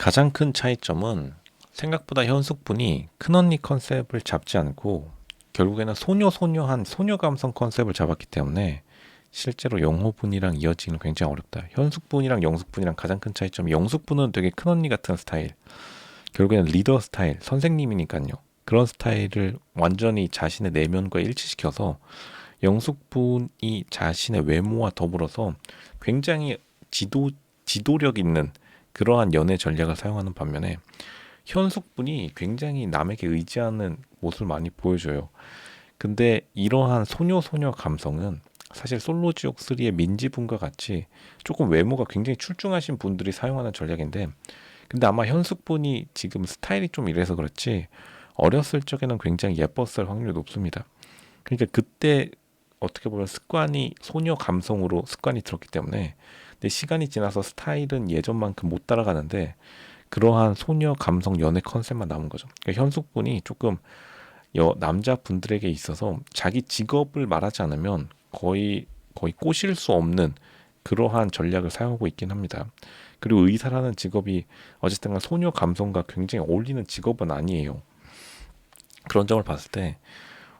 가장 큰 차이점은 생각보다 현숙분이 큰언니 컨셉을 잡지 않고 결국에는 소녀소녀한 소녀 감성 컨셉을 잡았기 때문에 실제로 영호분이랑 이어지기는 굉장히 어렵다. 현숙분이랑 영숙분이랑 가장 큰 차이점이 영숙분은 되게 큰언니 같은 스타일. 결국에는 리더 스타일, 선생님이니까요. 그런 스타일을 완전히 자신의 내면과 일치시켜서 영숙분이 자신의 외모와 더불어서 굉장히 지도 지도력 있는 그러한 연애 전략을 사용하는 반면에 현숙분이 굉장히 남에게 의지하는 모습을 많이 보여줘요. 근데 이러한 소녀 소녀 감성은 사실 솔로지옥 3의 민지분과 같이 조금 외모가 굉장히 출중하신 분들이 사용하는 전략인데 근데 아마 현숙분이 지금 스타일이 좀 이래서 그렇지 어렸을 적에는 굉장히 예뻤을 확률이 높습니다. 그러니까 그때 어떻게 보면 습관이 소녀 감성으로 습관이 들었기 때문에 근데 시간이 지나서 스타일은 예전만큼 못 따라가는데 그러한 소녀 감성 연애 컨셉만 남은 거죠. 그러니까 현숙분이 조금 여 남자분들에게 있어서 자기 직업을 말하지 않으면 거의 거의 꼬실 수 없는 그러한 전략을 사용하고 있긴 합니다. 그리고 의사라는 직업이 어쨌든 간 소녀 감성과 굉장히 어울리는 직업은 아니에요. 그런 점을 봤을 때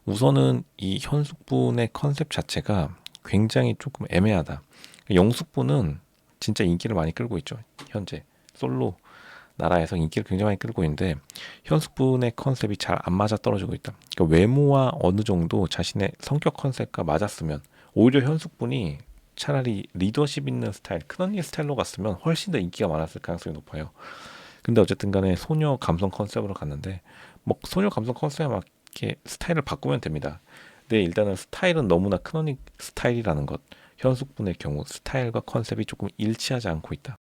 우선은 이 현숙분의 컨셉 자체가 굉장히 조금 애매하다. 영숙분은 진짜 인기를 많이 끌고 있죠. 현재 솔로 나라에서 인기를 굉장히 많이 끌고 있는데 현숙분의 컨셉이 잘 안 맞아 떨어지고 있다. 그러니까 외모와 어느 정도 자신의 성격 컨셉과 맞았으면 오히려 현숙분이 차라리 리더십 있는 스타일, 큰언니 스타일로 갔으면 훨씬 더 인기가 많았을 가능성이 높아요. 근데 어쨌든 간에 소녀 감성 컨셉으로 갔는데 뭐 소녀 감성 컨셉에 맞게 스타일을 바꾸면 됩니다. 근데 일단은 스타일은 너무나 큰언니 스타일이라는 것. 현숙분의 경우 스타일과 컨셉이 조금 일치하지 않고 있다.